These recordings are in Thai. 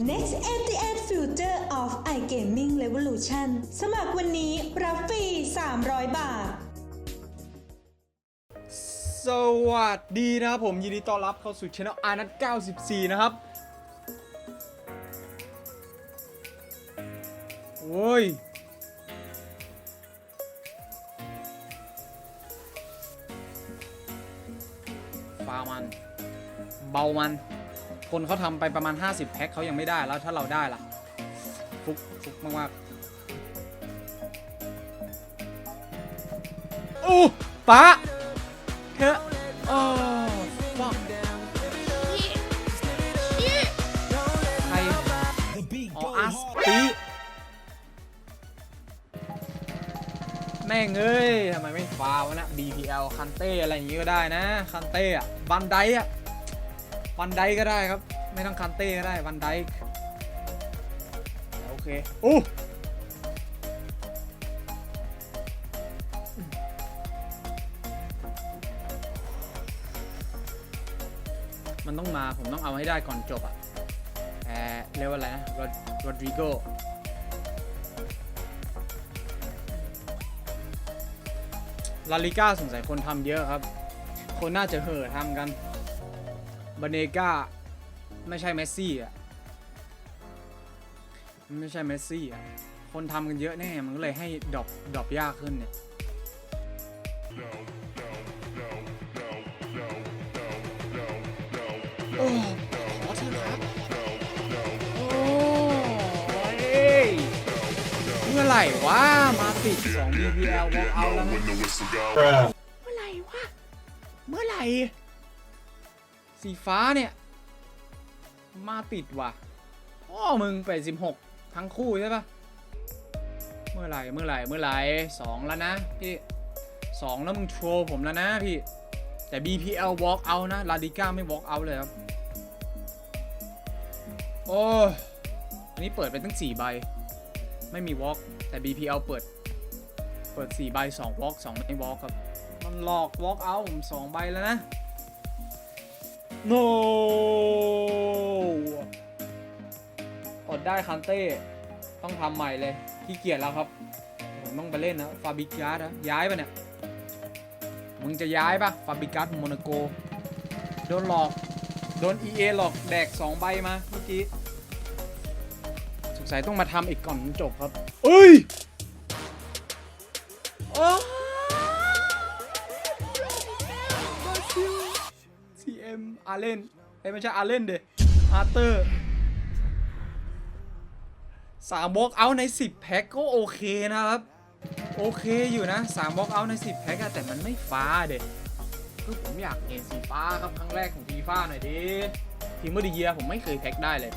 Next MTN Future of iGaming Revolution สมัครวันนี้รับฟรี 300 บาท สวัสดีนะครับผมยินดีต้อนรับเข้าสู่ช anel อานัท94 นะครับ โอ้ยฟามัน เบามัน คนเขาทำไปประมาณ 50 แพ็คเขายังไม่ได้แล้วถ้าเราได้ล่ะฟุกฟุกมากๆโอ้ป้าเฮ้ยโอ้ฟังใครอ๋ออาสตีแม่งเอ้ยทำไมไม่ฟาวะนะ BPL คันเต้อะไรอย่างงี้ก็ได้นะ คันเต้อะบันไดอะ บันไดก็ได้ครับ ไม่ต้องคันเต้ก็ได้บันไดโอเคโอ้มันต้องมาผมต้องเอาให้ได้ก่อนจบอะแอเรียกว่าอะไรนะโรดริโกลาลิก้าสงสัยคนทำเยอะครับ คนน่าจะเห่อทำกัน บาเนก้าไม่ใช่เมสซี่อะไม่ใช่เมสซี่อะคนทำกันเยอะแน่มันก็เลยให้ดรอปดรอปยากขึ้นเนี่ยโอ้ขอเถอะครับโอ้ยเมื่อไหร่วะมาติด2 BPL วอลเอาแล้วนะเมื่อไหร่วะเมื่อไหร่ สีฟ้าเนี่ย มาติดว่ะพ่อมึงไป16ทั้งคู่ใช่ปะเมื่อไหร่เมื่อไหร่เมื่อไหร่สองแล้วนะพี่สองแล้วมึงโชว์ผมแล้วนะพี่ แต่ BPL walk out นะลาดิก้าไม่ walk out เลยครับ โอ้อันนี้เปิดไปตั้ง 4 ใบ ไม่มี walk แต่ BPL เปิด เปิด 4 ใบ 2 walk 2 ไม่ walk ครับ มันหลอก walk out ผม 2 ใบแล้วนะ no อดได้คันเต้ ต้องทำใหม่เลยขี้เกียจแล้วครับ ผมต้องไปเล่นนะฟาบิกัสย้ายปะเนี่ย มึงจะย้ายปะฟาบิกัสโมนาโก โดนหลอก โดน EA หลอกแดก 2 ใบมาเมื่อกี้สงสัยต้องมาทำอีกก่อนจบครับ เอ้ยโอ้ อาเลนเอ้ไม่ใช่อาเลนเดอาร์เตอร์สามบล็อกเอาใน 10 แพ็คก็โอเคนะครับ โอเคอยู่นะ3บล็อกเอาใน 10 แพ็คแต่มันไม่ฟ้าเด็คือผมอยากเห็นสีฟ้าครับครั้งแรกของฟีฟ้าหน่อยดิทีมเมอร์ดีเยียผมไม่เคยแพ็คได้เลย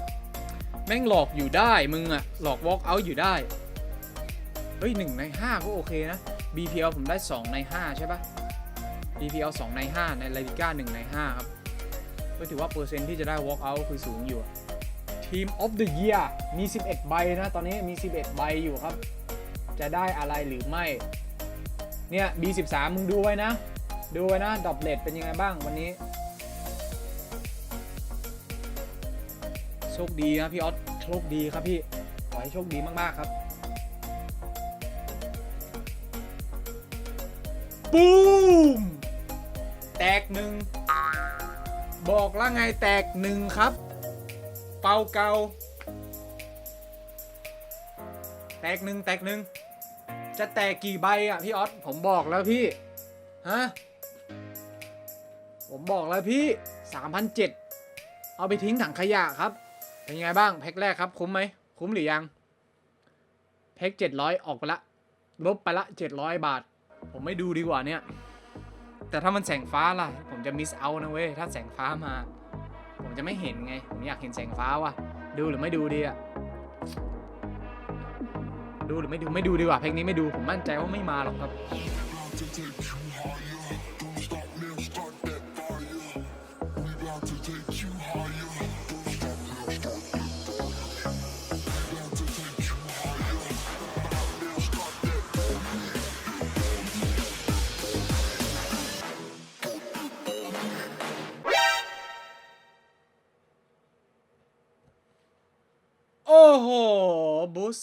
แม่งหลอกอยู่ได้มึงอะหลอกวอล์กเอาอยู่ได้เฮ้ย1ใน5ก็โอเคนะ BPL ผมได้ 2 ใน 5 ใช่ปะ BPL 2 ใน 5 ในลาลิก้า1ใน 5 ครับ ก็ถือว่าเปอร์เซ็นต์ที่จะได้ walk out คือสูงอยู่ Team of the Year มี 11 ใบนะ ตอนนี้มี 11 ใบอยู่ครับ จะได้อะไรหรือไม่ เนี่ย B13 มึงดูไว้นะ ดูไว้นะดอปเลตเป็นยังไงบ้างวันนี้ โชคดีนะพี่ออสโชคดีครับพี่ ขอให้โชคดีมากๆครับ ปูมแตกหนึ่ง บอกแล้วไงแตกหนึ่งครับ เป่าเกา แตกหนึ่งแตกหนึ่งจะแตกกี่ใบอะพี่ออสผมบอกแล้วพี่ ฮะ ผมบอกแล้วพี่3,007เอาไปทิ้งถังขยะครับ เป็นยังไงบ้าง แพ็คแรกครับ คุ้มไหม คุ้มหรือยัง แพ็ค700 ออกไปละ ลบไปละ 700 บาท ผมไม่ดูดีกว่าเนี่ย แต่ถ้ามันแสงฟ้าล่ะ ผมจะมิสเอานะเว้ย ถ้าแสงฟ้ามา ผมจะไม่เห็นไง ผมอยากเห็นแสงฟ้าว่ะ ดูหรือไม่ดูดีอะดูหรือไม่ดูไม่ดูดีกว่าเพลงนี้ไม่ดูผมมั่นใจว่าไม่มาหรอกครับ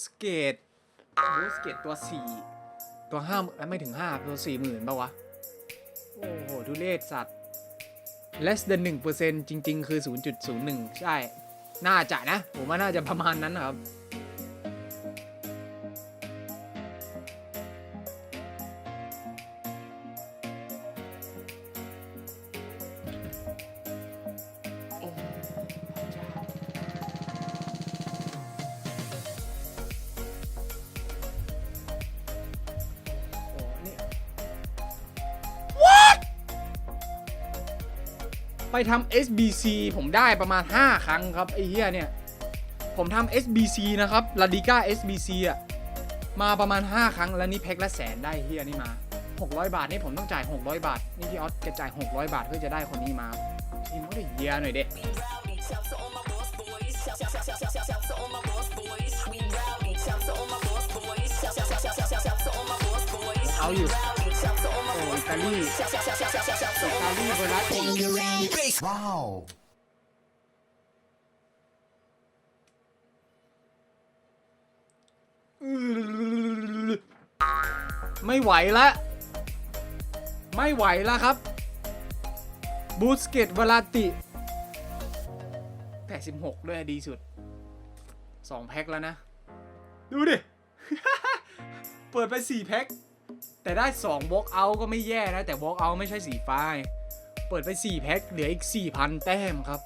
สเกตบูสเกตตัวสี่ตัวห้าไม่ถึงห้าตัว4 0,000ป่าวะ โอ้โหทุเรศสัตว์ less than 1%จริง ๆ คือ 0.01 ใช่ น่าจะนะ ผมว่าน่าจะประมาณนั้นนะครับ ไปทำ SBC ผมได้ประมาณ 5 ครั้งครับไอ้เหี้ยเนี่ย ผมทำ SBC นะครับลาดิก้า SBC อะ มาประมาณ 5 ครั้งแล้วนี่แพ็คละแสนได้เฮียนี่มา 600 บาทนี่ผมต้องจ่าย 600 บาท นี่พี่ออสแกจ่าย 600 บาทเพื่อจะได้คนนี้มาทีมก็ได้เฮียหน่อยเด็เอาอยู่ โอ้อิตาลีอิตาลีเวลาตี Wow. ไม่ไหวละ ไม่ไหวแล้วครับ บูสเกตเวลาติ86ด้วยดีสุด2แพ็คแล้วนะ ดูดิ เปิดไป4แพ็ค แต่ได้2บล็อกเอาก็ไม่แย่นะ แต่บล็อกเอาไม่ใช่สีฟ้า เปิดไป 4 แพ็คเหลืออีก 4,000 แต้มครับ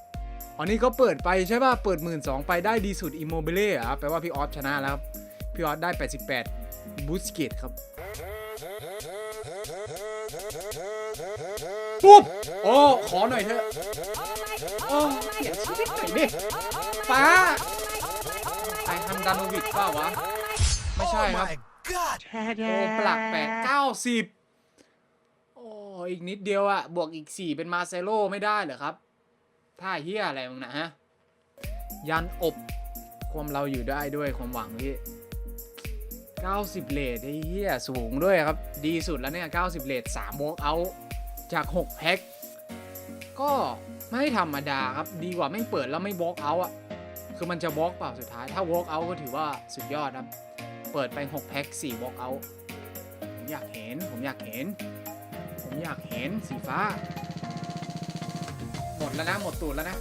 อันนี้ก็เปิดไปใช่ป่ะ เปิด 1 2ื่นไปได้ดีสุดอิโมเบเล่อะแปลว่าพี่ออสชนะแล้วครับพี่ออสได้ 88 บูสเกตครับปุ๊บโอ้ขอหน่อยเถอะโอ้เปลี่ยนชีวิตหน่อยดิฟ้าไอฮัมดานโนวิกเปล่าวะ ไม่ใช่ครับ God. โอ้ปลักแปดเก้าสิบโอ้อีกนิดเดียวอะบวกอีกสี่เป็นมาเซโลไม่ได้เหรอครับท่าเฮียอะไรมึงนะฮะ ยันอบ ความเราอยู่ได้ด้วยความหวังพี่90 เลทไอ้เฮียสูงด้วยครับ ดีสุดแล้วเนี่ย 90 เลท3วอล์กเอา จาก 6 แพ็คก็ไม่ธรรมดาครับ ดีกว่าไม่งเปิดแล้วไม่วอล์กเอาอะคือมันจะวอล์กเปล่าสุดท้าย ถ้าวอล์กเอาก็ถือว่าสุดยอดครับ เปิดไป 6 แพ็ค4วอล์กเอาผมอยากเห็น ผมอยากเห็น ผมอยากเห็นสีฟ้า หมดแล้วนะ หมดตูดแล้วนะ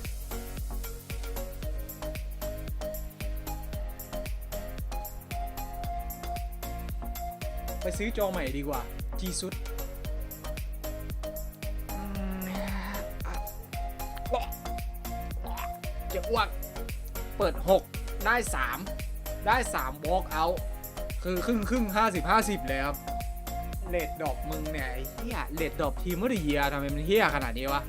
ไปซื้อจอใหม่ดีกว่า จีซุดอืมอะจะอ้วก เปิด 6 ได้ 3 ได้ 3 walk out คือครึ่งครึ่งห้าสิบห้าสิบเลยครับเลดดอกมึงเนี่ยไอ้เฮียเลดดอกทีมเมื่อเดียทำไมมันเฮียขนาดนี้วะ